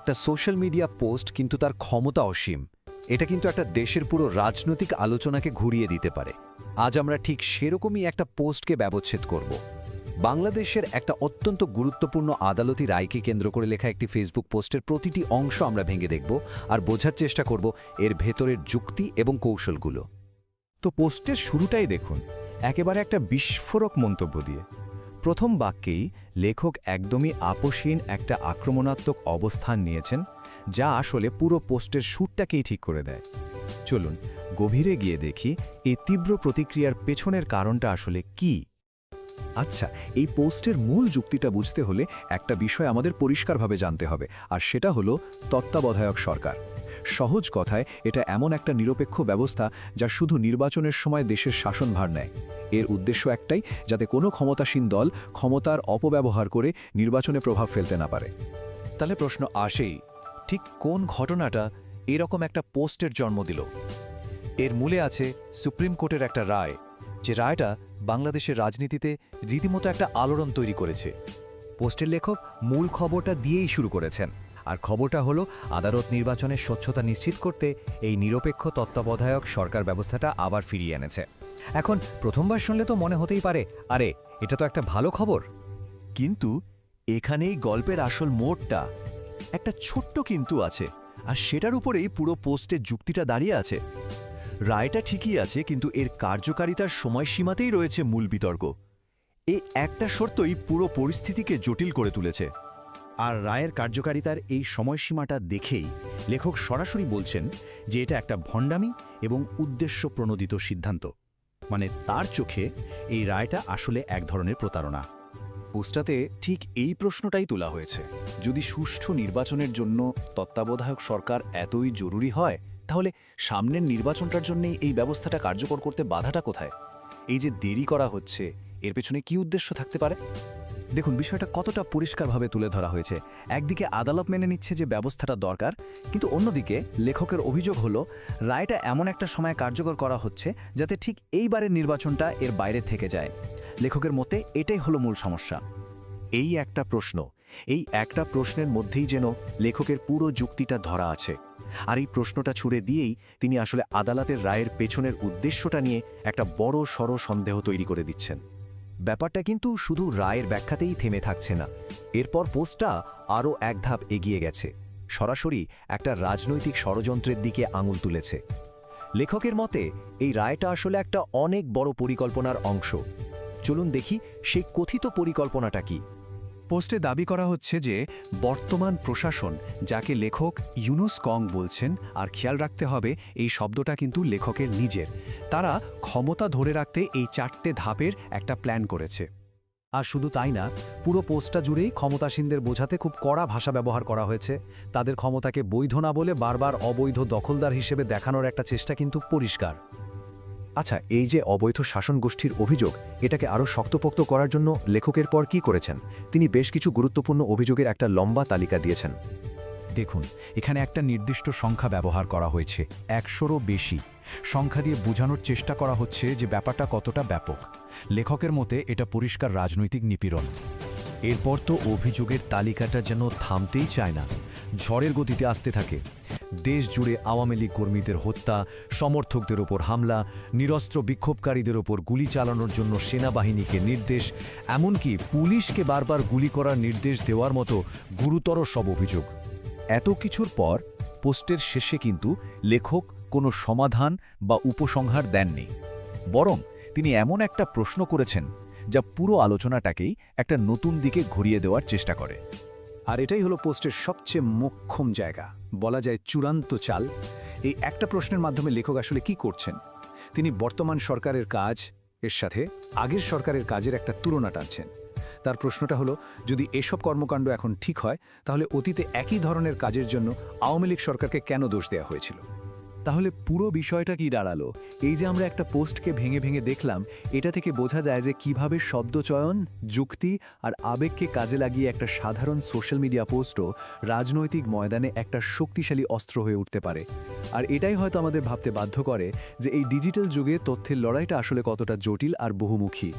একটা social media post কিন্তু তার ক্ষমতা অসীম। এটা কিন্তু একটা দেশের পুরো রাজনৈতিক আলোচনাকে ঘুরিয়ে দিতে পারে। আজ আমরা ঠিক সেরকমই একটা পোস্টকে ব্যবচ্ছেদ করব। বাংলাদেশের একটা অত্যন্ত গুরুত্বপূর্ণ আদালতি রায়কে কেন্দ্র করে লেখা একটি ফেসবুক পোস্টের প্রতিটি অংশ আমরা ভেঙে দেখব আর বোঝার চেষ্টা করব এর ভেতরের যুক্তি এবং কৌশলগুলো। তো পোস্টের শুরুটাই দেখুন। একেবারে একটা বিস্ফোরক মন্তব্য দিয়ে। প্রথম বাক্যেই লেখক একদমই আপোষহীন একটা আক্রমণাত্মক অবস্থান নিয়েছেন, যা আসলে পুরো পোস্টের সুরটাকেই ঠিক করে দেয়। চলুন, গভীরে গিয়ে দেখি এই তীব্র প্রতিক্রিয়ার পেছনের কারণটা আসলে কি। আচ্ছা এই পোস্টের মূল যুক্তিটা বুঝতে হলে একটা বিষয় আমাদের পরিষ্কারভাবে জানতে হবে, আর সেটা হলো তত্ত্বাবধায়ক সরকার। সহজ কথায়, এটা এমন একটা নিরপেক্ষ ব্যবস্থা যা শুধু নির্বাচনের সময় দেশের শাসনভার নেয়। এর উদ্দেশ্য একটাই, যাতে কোনো ক্ষমতাসীন দল ক্ষমতার অপব্যবহার করে নির্বাচনে প্রভাব ফেলতে না পারে। তাহলে প্রশ্ন আসেই, ঠিক কোন ঘটনাটা এরকম একটা পোস্টের জন্ম দিল? এর মূলে আছে সুপ্রিম কোর্টের একটা রায়, যে রায়টা বাংলাদেশের রাজনীতিতে রীতিমতো একটা আলোড়ন তৈরি করেছে। পোস্টের লেখক মূল খবরটা দিয়েই শুরু করেছেন। আর খবরটা হলো, আদালত নির্বাচনের স্বচ্ছতা নিশ্চিত করতে এই নিরপেক্ষ তত্ত্বাবধায়ক সরকার ব্যবস্থাটা আবার ফিরিয়ে এনেছে। এখন প্রথমবার শুনলে তো মনে হতেই পারে, আরে, এটা তো একটা ভালো খবর। কিন্তু এখানেই গল্পের আসল মোড়টা, একটা ছোট্ট কিন্তু আছে, আর সেটার উপরেই পুরো পোস্টের যুক্তিটা দাঁড়িয়ে আছে। রায়টা ঠিকই আছে, কিন্তু এর কার্যকারিতার সময়সীমাতেই রয়েছে মূল বিতর্ক। এই একটা শর্তই পুরো পরিস্থিতিকে জটিল করে তুলেছে। আর রায়ের কার্যকারিতার এই সময়সীমাটা দেখেই লেখক সরাসরি বলছেন যে এটা একটা ভণ্ডামি এবং উদ্দেশ্য প্রণোদিত সিদ্ধান্ত। মানে তার চোখে এই রায়টা আসলে এক ধরনের প্রতারণা। পোস্টাতে ঠিক এই প্রশ্নটাই তোলা হয়েছে। যদি সুষ্ঠু নির্বাচনের জন্য তত্ত্বাবধায়ক সরকার এতই জরুরি হয়, তাহলে সামনের নির্বাচনটার জন্যই এই ব্যবস্থাটা কার্যকর করতে বাধাটা কোথায়? এই যে দেরি করা হচ্ছে, এর পেছনে কি উদ্দেশ্য থাকতে পারে? দেখুন, বিষয়টা কতটা পরিষ্কারভাবে তুলে ধরা হয়েছে। একদিকে আদালত মেনে নিচ্ছে যে ব্যবস্থাটা দরকার, কিন্তু অন্যদিকে লেখকের অভিযোগ হলো, রায়টা এমন একটা সময় কার্যকর করা হচ্ছে যাতে ঠিক এইবারের নির্বাচনটা এর বাইরে থেকে যায়। লেখকের মতে, এটাই হলো মূল সমস্যা। এই একটা প্রশ্ন, এই একটা প্রশ্নের মধ্যেই যেন লেখকের পুরো যুক্তিটা ধরা আছে। আর এই প্রশ্নটা ছুড়ে দিয়েই তিনি আসলে আদালতের রায়ের পেছনের উদ্দেশ্যটা নিয়ে একটা বড় সড় সন্দেহ তৈরি করে দিচ্ছেন। ব্যাপারটা কিন্তু শুধু রায়ের ব্যাখ্যাতেই থেমে থাকছে না। এরপর পোস্টটা আরও এক ধাপ এগিয়ে গেছে। সরাসরি একটা রাজনৈতিক ষড়যন্ত্রের দিকে আঙুল তুলেছে। লেখকের মতে, এই রায়টা আসলে একটা অনেক বড় পরিকল্পনার অংশ। চলুন দেখি সেই কথিত পরিকল্পনাটা কি। পোস্টে দাবি করা হচ্ছে যে, বর্তমান প্রশাসন, যাকে লেখক ইউনুস কং বলছেন, আর খেয়াল রাখতে হবে, এই শব্দটা কিন্তু লেখকের নিজের। তারা ক্ষমতা ধরে রাখতে এই চারটে ধাপের একটা প্ল্যান করেছে। আর শুধু তাই না, পুরো পোস্টটা জুড়েই ক্ষমতাসীনদের বোঝাতে খুব কড়া ভাষা ব্যবহার করা হয়েছে। তাদের ক্ষমতাকে বৈধ না বলে বারবার অবৈধ দখলদার হিসেবে দেখানোর একটা চেষ্টা কিন্তু পরিষ্কার। আচ্ছা এই যে অবৈধ শাসন গোষ্ঠীর অভিযোগ, এটাকে আরও শক্তপোক্ত করার জন্য লেখকের পর কি করেছেন? তিনি বেশ কিছু গুরুত্বপূর্ণ অভিযোগের একটা লম্বা তালিকা দিয়েছেন। দেখুন, এখানে একটা নির্দিষ্ট সংখ্যা ব্যবহার করা হয়েছে, একশোরও বেশি। সংখ্যা দিয়ে বোঝানোর চেষ্টা করা হচ্ছে যে ব্যাপারটা কতটা ব্যাপক। লেখকের মতে, এটা পরিষ্কার রাজনৈতিক নিপীড়ন। এরপর তো অভিযোগের তালিকাটা যেন থামতেই চায় না, ঝড়ের গতিতে আসতে থাকে। দেশ জুড়ে আওয়ামী লীগ কর্মীদের হত্যা, সমর্থকদের ওপর হামলা, নিরস্ত্র বিক্ষোভকারীদের ওপর গুলি চালানোর জন্য সেনাবাহিনীকে নির্দেশ, এমনকি পুলিশকে বারবার গুলি করার নির্দেশ দেওয়ার মতো গুরুতর সব অভিযোগ। এত কিছুর পর পোস্টের শেষে কিন্তু লেখক কোনো সমাধান বা উপসংহার দেননি। বরং তিনি এমন একটা প্রশ্ন করেছেন, যা পুরো আলোচনাটাকেই একটা নতুন দিকে ঘুরিয়ে দেওয়ার চেষ্টা করে। আর এটাই হলো পোস্টের সবচেয়ে মোক্ষম জায়গা। বলা যায় চূড়ান্ত চাল। এই একটা প্রশ্নের মাধ্যমে লেখক আসলে কি করছেন? তিনি বর্তমান সরকারের কাজ, এর সাথে আগের সরকারের কাজের একটা তুলনা টানছেন। তার প্রশ্নটা হলো, যদি এসব কর্মকাণ্ড এখন ঠিক হয়, তাহলে অতীতে একই ধরনের কাজের জন্য আওয়ামী লীগ সরকারকে কেন দোষ দেওয়া হয়েছিল? তাহলে পুরো বিষয়টা কি দাঁড়াল? এই যে আমরা একটা পোস্টকে ভেঙে ভেঙে দেখলাম, এটা থেকে বোঝা যায় যে কীভাবে শব্দচয়ন যুক্তি আর আবেগকে কাজে লাগিয়ে একটা সাধারণ সোশ্যাল মিডিয়া পোস্টও রাজনৈতিক ময়দানে একটা শক্তিশালী অস্ত্র হয়ে উঠতে পারে। আর এটাই হয়তো আমাদের ভাবতে বাধ্য করে যে এই ডিজিটাল যুগে তথ্যের লড়াইটা আসলে কতটা জটিল আর বহুমুখী।